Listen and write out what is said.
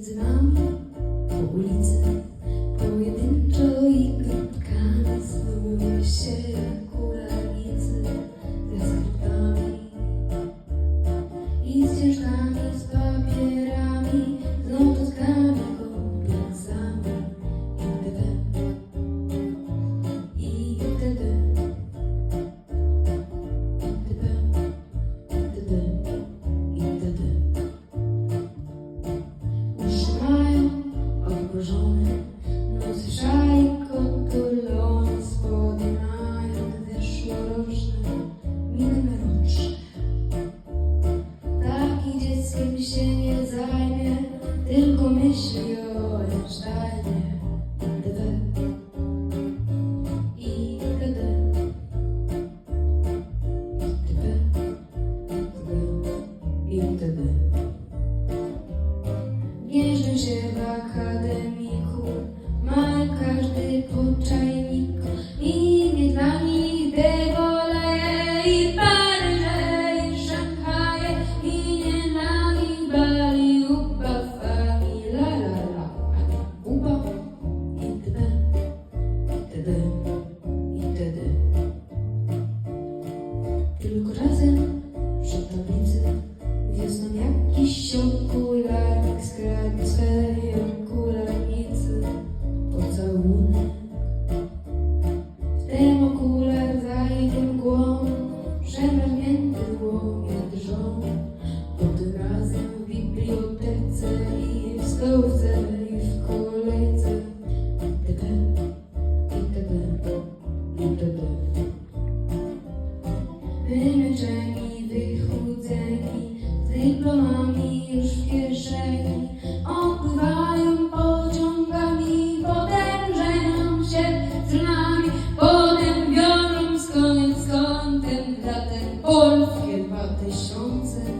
ulic Rambla, po Jeżdżę się w do Wymęczeni, wychudzeni, z dyplomami już w kieszeni. Opływają pociągami, potężeją się trnami Potem biorą skąd, skąd ten, dla ten polskie dwa tysiące.